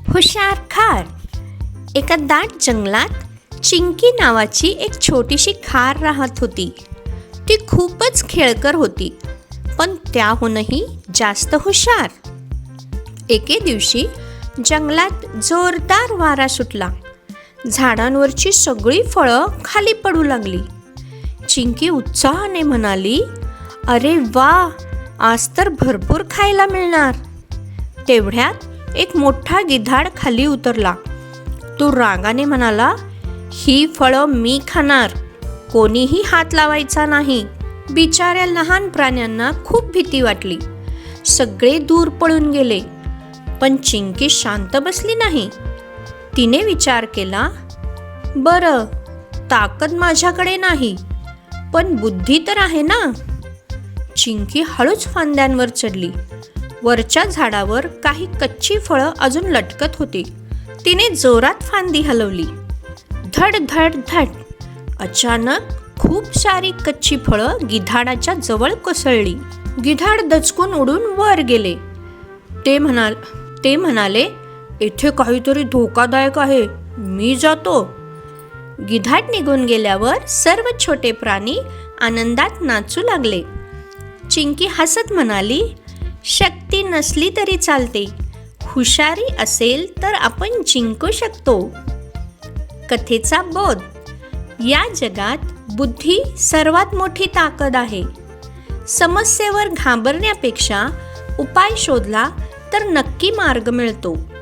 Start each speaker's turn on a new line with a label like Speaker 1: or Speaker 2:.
Speaker 1: हुशार खार. एका दाट जंगलात चिंकी नावाची एक छोटीशी खार राहत होती. ती खूपच खेळकर होती पण त्याहूनही जास्त हुशार. एके दिवशी जंगलात जोरदार वारा सुटला. झाडांवरची सगळी फळं खाली पडू लागली. चिंकी उत्साहाने म्हणाली अरे वा आज तर भरपूर खायला मिळणार. तेवढ्यात एक मोठा गिधाड खाली उतरला. तो रागाने म्हणाला ही फळं मी खाणार. कोणीही हात लावायचा नाही. बिचाऱ्या लहान प्राण्यांना खूप भीती वाटली. सगळे दूर पळून गेले. पण चिंकी शांत बसली नाही. तिने विचार केला बरं ताकद माझ्याकडे नाही पण बुद्धी तर आहे ना. चिंकी हळूच फांद्यांवर चढली. वरच्या झाडावर काही कच्ची फळं अजून लटकत होती. तिने जोरात फांदी हलवली. धड धड धड. अचानक खूप सारी कच्ची फळं गिधाडाच्या जवळ कोसळली. गिधाड दचकून उडून वर गेले. ते म्हणाल ते म्हणाले येथे काहीतरी धोकादायक आहे. मी जातो. गिधाड निघून गेल्यावर सर्व छोटे प्राणी आनंदात नाचू लागले. चिंकी हसत म्हणाली शक्य नसली तरी चालते. हुशारी असेल तर आपण जिंकू शकतो. कथेचा बोध. या जगात बुद्धी सर्वात मोठी ताकद आहे. समस्येवर घाबरण्यापेक्षा उपाय शोधला तर नक्की मार्ग मिळतो.